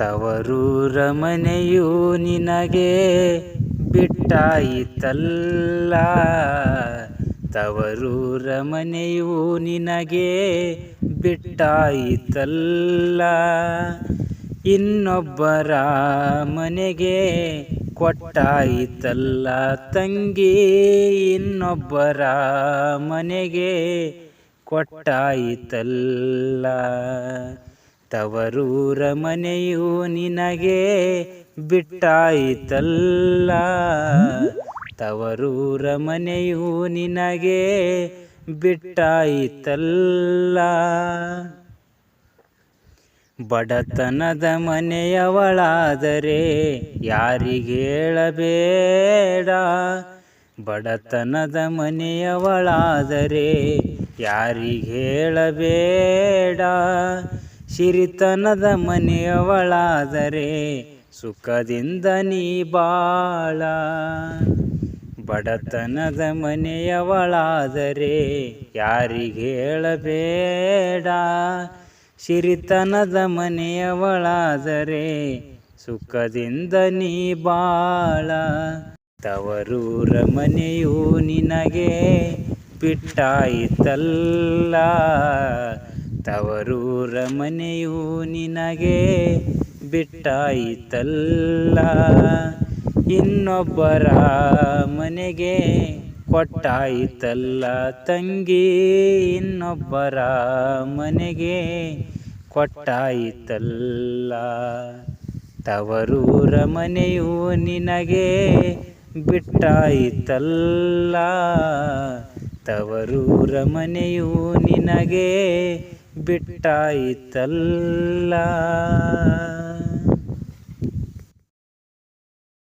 ತವರೂರ ಮನೆಯು ನಿನಗೆ ಬಿಟ್ಟಾಯಿತಲ್ಲ. ತವರೂರ ಮನೆಯು ನಿನಗೆ ಬಿಟ್ಟಾಯಿತಲ್ಲ. ಇನ್ನೊಬ್ಬರ ಮನೆಗೆ ಕೊಟ್ಟಾಯಿತಲ್ಲ ತಂಗಿ. ಇನ್ನೊಬ್ಬರ ಮನೆಗೆ ಕೊಟ್ಟಾಯಿತಲ್ಲ. ತವರೂರ ಮನೆಯು ನಿನಗೆ ಬಿಟ್ಟಾಯಿತಲ್ಲ. ತವರೂರ ಮನೆಯು ನಿನಗೆ ಬಿಟ್ಟಾಯಿತಲ್ಲ. ಬಡತನದ ಮನೆಯವಳಾದರೆ ಯಾರಿಗೇಳಬೇಡ ಬಡತನದ ಮನೆಯವಳಾದರೆ ಯಾರಿಗೆ ಹೇಳಬೇಡ. ಸಿರಿತನದ ಮನೆಯವಳಾದರೆ ಸುಖದಿಂದ ನೀ ಬಾಳ. ಬಡತನದ ಮನೆಯವಳಾದರೆ ಯಾರಿಗೆ ಹೇಳಬೇಡ. ಸಿರಿತನದ ಮನೆಯವಳಾದರೆ ಸುಖದಿಂದ ನೀ ಬಾಳ. ತವರೂರ ಮನೆಯು ನಿನಗೆ ಬಿಟ್ಟಾಯಿತಲ್ಲ ತವರೂರ ಮನೆಯು ನಿನಗೆ ಬಿಟ್ಟಾಯಿತಲ್ಲ. ಇನ್ನೊಬ್ಬರ ಮನೆಗೆ ಕೊಟ್ಟಾಯಿತಲ್ಲ ತಂಗಿ. ಇನ್ನೊಬ್ಬರ ಮನೆಗೆ ಕೊಟ್ಟಾಯಿತಲ್ಲ. ತವರೂರ ಮನೆಯು ನಿನಗೆ ಬಿಟ್ಟಾಯಿತಲ್ಲ. ತವರೂರ ಮನೆಯು ನಿನಗೆ ಬಿಟ್ಟಾಯಿತಲ್ಲ.